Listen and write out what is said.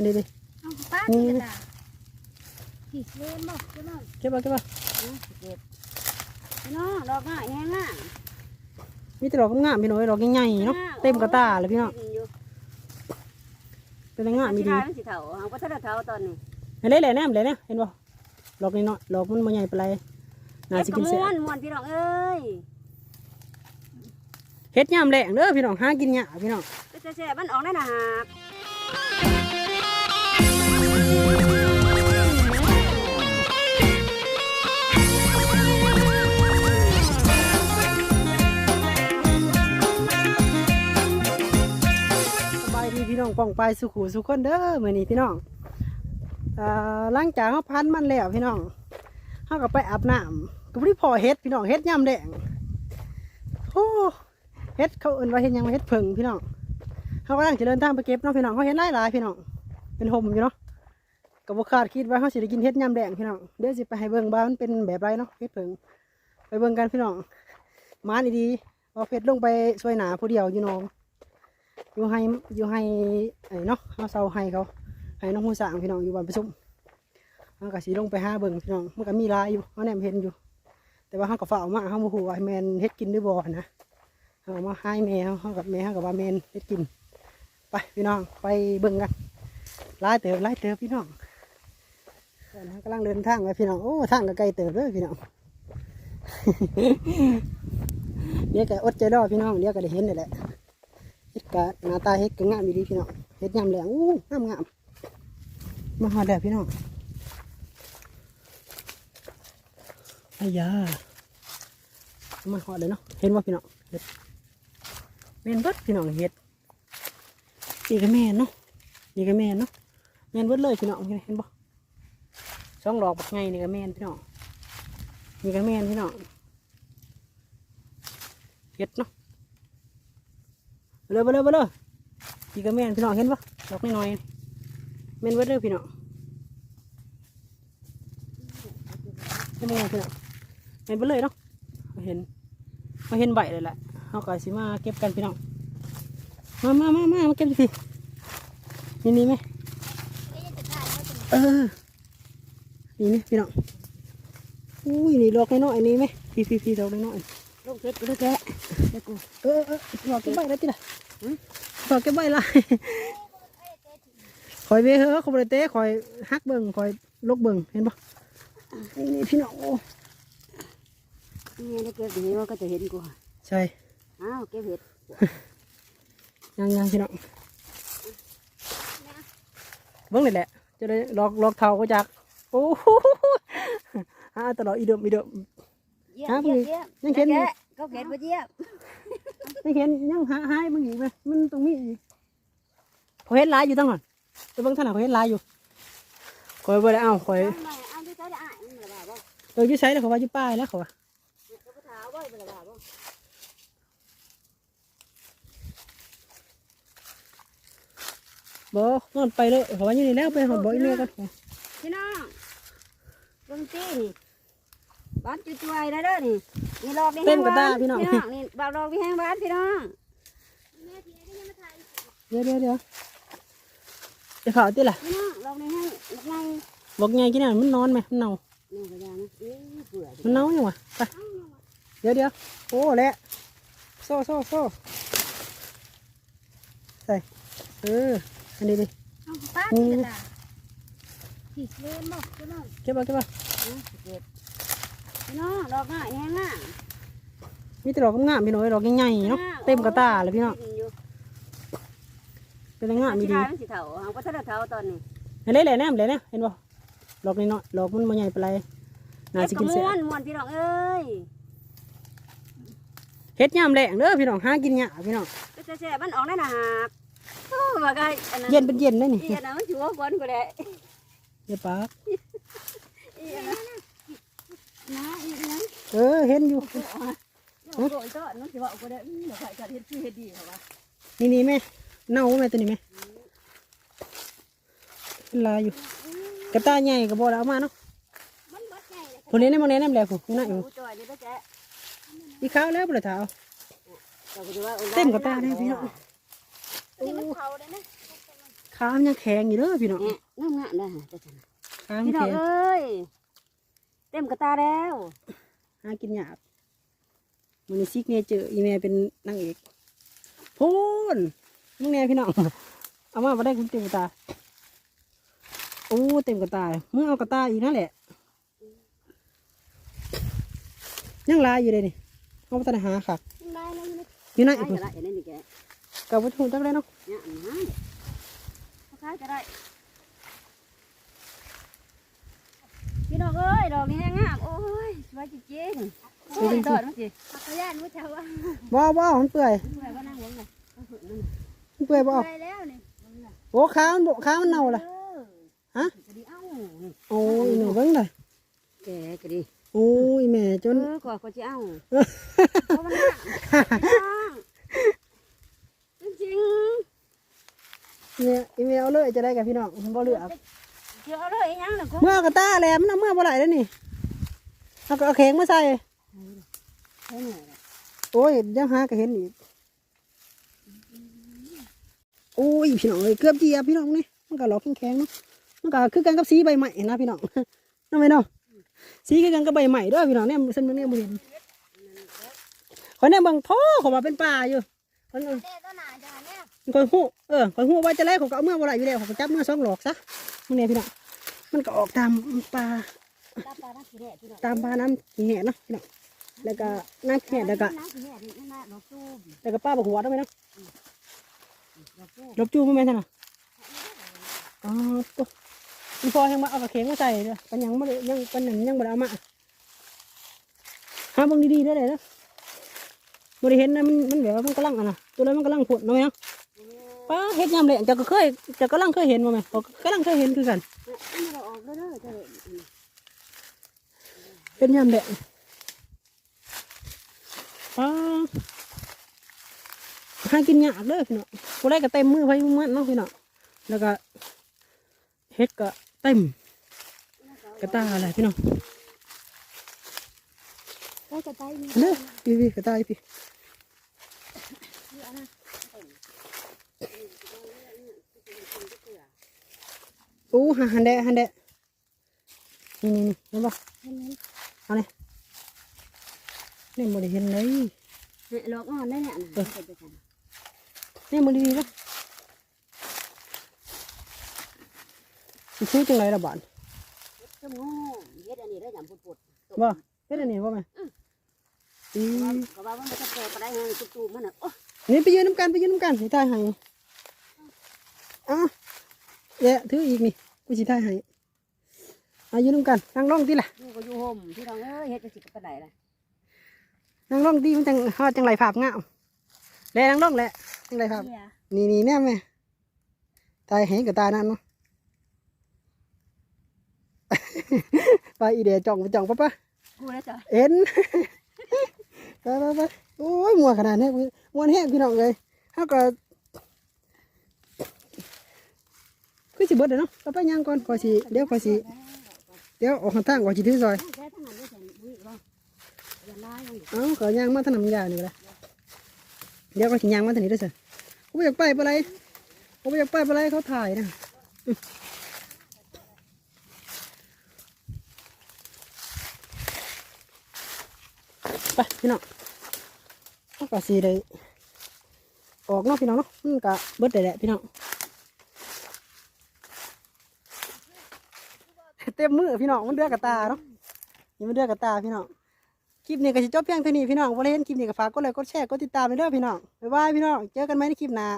อันนี้ดิเอาป้านี่นี่ล่ะที่เล่นบ่พี่น้องเก็บบ่เก็บบ่เก็บพี่น้องดอกง่ายแห้งง่ายมีแต่ดอกงามๆพี่น้อยดอกใหญ่ๆเนาะเต็มกระตาเลยพี่น้องเป็นงามมีดีมันสิเถาเอาก็ถ้าเถาตอนนี้อันนี้แหละแนมเลยเนี่ยเห็นบ่ดอกนี้เนาะดอกมันบ่ใหญ่ปานใดน่าสิกินเก็แซ่บบม้วนม้วนพี่น้องเอ้ยเฮ็ดยามแรงเด้อพี่น้องหากินยากพี่น้องก็จะแช่มันออกได้นะฮะ ป้องไปสุขุสุขคนเด้อมือนี้พี่น้องอ่าหลังจากเฮาพันมันแล้วพี่น้องเฮาก็ไปอาบน้ำก็บ่ได้พอเฮ็ดพี่น้องเฮ็ดยามแดงโอ้เฮ็ดเขาเอินว่าเฮ็ดยังว่าเฮ็ดเผิงพี่น้องเฮากำลังจะเดินทางไปเก็บเนาะพี่น้องเฮาเฮ็ดหลายพี่น้องเป็นห่มอยู่เนาะก็บ่คาดคิดว่าเฮาสิได้กินเฮ็ดยามแดงพี่น้องเดี๋ยวสิไปให้เบิ่งว่านเป็นแบบไรเนาะเฮ็ดเผิงไปเบิ่งกันพี่น้องมาดีๆเอาเฮ็ดลงไปช่วยหนาผู้เดียวอยู่น้อง อยู่ให้อยู่ให้ไอ้เนาะเขาเซาให้เขาให้น้องหูสางพี่น้องอยู่บ้านประชุมเขาก็สีลงไปห้าเบิ่งพี่น้องมันก็มีลายอยู่เขาแนมเห็นอยู่ แต่ว่าเขาก็ฝากมาเขาโมโหว่าให้แมนเฮ็ดกินด้วยบ่นะเขาเอามาให้แม่เขาเขากับแม่เขากับว่าแมนเฮ็ดกิน ไปพี่น้องไปเบิ่งกันลายเติบลายเติบพี่น้องกำลังเดินทางไปพี่น้องโอ้ทางก็ไกลเติบเลยพี่น้องเดี๋ยวก็อดใจรอพี่น้องเดี๋ยวก็ได้เห็นนี่แหละ เฮ็ดกะหน้าตาเฮ็ดก็งามดีพี่น้องเฮ็ดยำแหลงอู้งามงามมาหอดแล้วพี่น้องอายามาหอดเลยเนาะเห็นว่าพี่น้องเฮ็ดแม่นเบิดพี่น้องเฮ็ดนี่ก็แม่นเนาะนี่ก็แม่นเนาะแม่นเบิดเลยพี่น้องเห็นบ่สองดอกบักไงนี่ก็แม่นพี่น้องนี่ก็แม่นพี่น้องเฮ็ดเนาะ เลยไปเลยไปเลยพี่ก็แม่นพี่น้องเห็นปะดอกน้อยๆแม่นเวิร์เลยพี่น้องเห็นไหมพี่น้องแม่นไปเลยเนาะมาเห็นมาเห็นใบเลยแหละเขาก็สิมาเก็บกันพี่น้องมามามามามาเก็บสินี่นี่ไหมเออนี่ไหมพี่น้องอุ้ยนี่ดอกน้อยๆนี่ไหมพี่พี่พี่ดอกน้อยๆ ลูกเก็บลูกแกะเด็กกูเออเออหลอกเก็บใบแล้วติล่ะหลอกเก็บใบละคอยเวเหอะคอยบริเต้คอยฮักเบิ่งคอยลกเบิ่งเห็นปะนี่นี่พี่น้องโอ้นี่ได้เก็บดีว่าก็จะเห็นกูใช่อ้าวเก็บเห็ดยังยังพี่น้องเบิ่งเลยแหละจะได้ลอกลอกเท้าก็จากโอ้โหฮะตลอดอีเดิมอีเดิมเยี่ยฮะมเยี่ยมเยี่ยมยังเห็นอยู่แกะเขาเก็บไปเยี่ยมไม่เห็นยังหาหายเบิ่งอีกไหมมันตรงนี้อีกเขาเห็นหลายอยู่ตั้งหน่อยจะเบิ่งท่านน่ะเขาเห็นหลายอยู่คอยบ่ได้เอาคอยเอามาเอาที่ใช้ได้อะมันระบาดบ่เอออยุ่ใช้แล้วเขาว่าอยู่ป้ายแล้วเขาว่ากระเท้าบ่มันระบาดบ่บอกนอนไปเลยเขาว่าอยู่นี่แล้วไปหอดบอกอีเมลกันพี่น้องเบิ่งตี้นี่ บ้านจุ๊ยๆนะเด้อนี่นี่ลอกนี่เต็มกระตาพี่น้อง นี่บางลอกนี่แห้งบ้านพี่น้องเดี๋ยวเดี๋ยวเดี๋ยวจะเขาติล่ะพี่น้องลอกนี่แห้งลอกไงบอกไงกินอะมันนอนไหมมันเน่านี่ก็ยังนะเอ้ยเบื่อมันเน่าอยู่วะไปเดี๋ยวเดี๋ยวโอ้แหละโซ่โซ่โซ่ใส่เอออันนี้ดิเอาป้านี่กระตาที่เล่นบ่พี่น้องเก็บบ่เก็บบ่เก็บ พี่น้องดอกง่ายแห้งง่ายมีแต่ดอกงามๆพี่น้อยดอกใหญ่ๆเนาะเต็มกระตาเลยพี่น้องเป็นงามมีดีมันสิเถาเอาก็ถ้าเถาตอนนี้อันนี้แหละแนมเลยนะเห็นบ่ดอกน้อยๆดอกมันบ่ใหญ่ปานใดน่าสิกินเก็แซ่บบม้วนม้วนพี่น้องเอ้ยเฮ็ดยามแรงเด้อพี่น้องหากินยากพี่น้องก็จะแช่มันออกได้นะฮะโอ้มาไกอันนั้นเย็นเป็นเย็นได้นี่อีอันนั้นมันชัวกวนกูแหละเดี๋ยวปากอีอั นนั้นนะอีอันนั้นเออเห็นอยู่ โอ้ยก็น้องสิว่ากูได้อืมเดี๋ยวใครจะเฮ็ดชื่อเฮ็ดดีเหรอวะนี่นี่แม่เน่าแม่ตัวนี้แม่เป็นลายอยู่กระตาใหญ่กระบอกเอามาเนาะมันบดใหญ่เลยคนนี้นี่มองนี้นั่นแหละผมน่าอยู่กูจ่อยนี่ก็แจ๊อีข้าวแล้วปลาเท้าเราก็จะว่าเต็มกระตาได้พี่น้องนี่มันเขาเลยนะขขามนยังแข็งอยู่เด้อพี่น้องแอะงามงามๆเลยฮะเจ้าจันขามพี่น้องแข็งเอ้ย เต็มกระตาแล้วหากินยากมันนี้ซิกเนเจอร์อีเมเป็นนางเอกพูนมึงแน่พี่น้องเอามาบ่ได้คุณเต็มกระตาโอ้เต็มกระตามึงเอากระตาอีกนั่นแหละยังลายอยู่เลยนี่เอาไปตันหาค่ะได้แล้วนี่อยู่ไหนขายพุ่ก็นได้อย่างนี้นี่แกกับวัตถุจักได้เนาะเนี่ยอันนั้นขายก็ได้พี่น้องเอ้ยดอกนี้แห้งงามโอ้ยส วยจริงๆโอ้ยดอกมันสิขยันมุ้เจ้าว่าบ่บ่มันเปื่อยเมื่อยว่านั่งหัวไงเอาเถอะนั่นน่ะมันเปื่อยบ่ไปแล้วนี่โอ้ขามันบ่ขามันเน่าล่ะเออฮะก็ดีเอ้าโอ้ยแม่เบิ่งเลยแกก็ดีโอ้ยแม่จเอนอก่อนก็จะเอาเพราะมันหนักจริงเนี่ยอีเมลเลยจะได้กับพี่น้องบ่เหลือกๆเดี๋ยวเอาเลยอีหยังน่ะก็เมื่อกระตาแหลมมันเอาเมื่อบ่ไหลแล้วนี่ เอาก็เอาแข็งมาใส่ใช่ไหมล่ะโอ้ยยังหาก็เห็นอีกโอ้ยพี่น้องเอ้ยเกือบเหยียบพี่น้องนี่มันก็หลอกแข็งๆเนาะมันก็คือกันกับสีใบใหม่นะพี่น้องนั่นไหมเนาะสีคือกันกับใบใหม่เด้วยพี่น้องเนี่ยซึ่งเนี่ยบ่เห็นคนเนี่ยเบิ่งโทเขามาเป็นป่าอยู่คนเด็กก็หนาจ้ะเนี่ยคอยหู้เออคอยหู้ว่าจะไล่เขาก็เอาเมื่อบ่ไหลอยู่แล้วเขาก็จับเมื่อสองหลอกซะมันเนี่ยพี่น้องมันก็ออกตามป่า ตาปลาน้ำขี้แห่พี่น้องตามป่าน้ำขี้แห่เนาะพี่น้องแล้วก็น้ำขี้แห่แล้วก็แล้วก็ป้าบอกหัวได้ไหมเนาะดอกจูบลบจูไม่แม่นท่านะอ๋อตัวอีพอยังมาเอากระเข็งมาใส่เด้อปันยังไม่ได้ยังปันนั้นยังไม่ได้เอามาหาเบิ่งดีๆได้เลยเด้อบ่ได้เห็นนะมันมันแบบว่ามันกำลังอะนะตัวนั้นมันกำลังผุดนาะแม่เนะป้าเฮ็ดยามเลยจะก็เคยจะกำลังเคยเห็นบ่แม่ก็กำลังเคยเห็นคือกัน เราออกแล้วเด้อจ้ะเป็นยามแดงป้าหากินยากเด้อพี่น้องบ่ได้ก็เต็มมือไว้มือมันเนาะพี่น้องแล้วก็เฮ็ดก็เต็มกระตาอะไรพี่น้องได้กระต่ายนี่เด้อพี่พี่กระตายพี่โอ้หันแดะหันแดะนี่นี่นี่เห็นปะ เอาเลยนี่บ่ได้เห็นเลยเนี่ยหลอกอ่อนได้เนี่ยนะเป็นไปกันนี่มันดีๆนะมันชื่อจังไรละบาทก็โง่เฮ็ดอันนี้ได้ยำปุดๆบ่เฮ็ดอันนี้บ่แม่อีก็ว่ามันจะแปลไปได้ไงจู่ๆมันน่ะโอ้นี่ไปยืนน้ำกันไปยืนน้ำกันสิทายให้อะเดี๋ยวถืออีกนี่กูสิทายให้ อะยืนน้ำกันนั่งร้องติล่ะอยู่ก็อยู่ห่มที่เราเอ้ยเฮ็ดจะสิกระไดล่ะนั่งร้องดีมันจังฮอดจังไรภาพงามแลนั่งร้องแหละจังไรภาพนี่นี่แน่แม่ตายเห็นกับตานั่นเนาะ ไปอีเดียจ่องไปจ่องปะปะกูแล้วจ้ะเอ็น ไปไปไปโอ้ยมัวขนาดนี้มัวแห้งพี่น้องเลยเขาก็คือสิเบิดเด้อเนาะไปไปย่างก่อนก่อนสิเดี๋ยวก่อนสิ เดี๋ยวออกทางก่อนสิถือซอยแค่ทั้งนั้นได้เห็นอุ้ยว่าอย่าลายเลยเอ้าก็ย่างมาทางน้ำยานี่ก็ได้เดี๋ยวก็สิย่างมาทางนี้เด้วยสิกูไม่อยากไปไปไรกูไม่อยากไปไปไรเขาถ่ายนะไปพี่น้องมันก็สีได้ออกเนาะพี่น้องเนาะมันก็เบิดได้แหละพี่น้อง ต็มมือพี่น้องมันเดือกระตาเนาะนี่มันเดือกระตาพี่น้องคลิปนี้ก็จะจบเพียงเท่านี้พี่น้องวันนี้เห็นคลิปนี้ก็ฝากกดไลค์กดแชร์กดติดตามไปเด้อพี่น้องบ๊ายบายพี่น้องเจอกันไหมในคลิปหน้า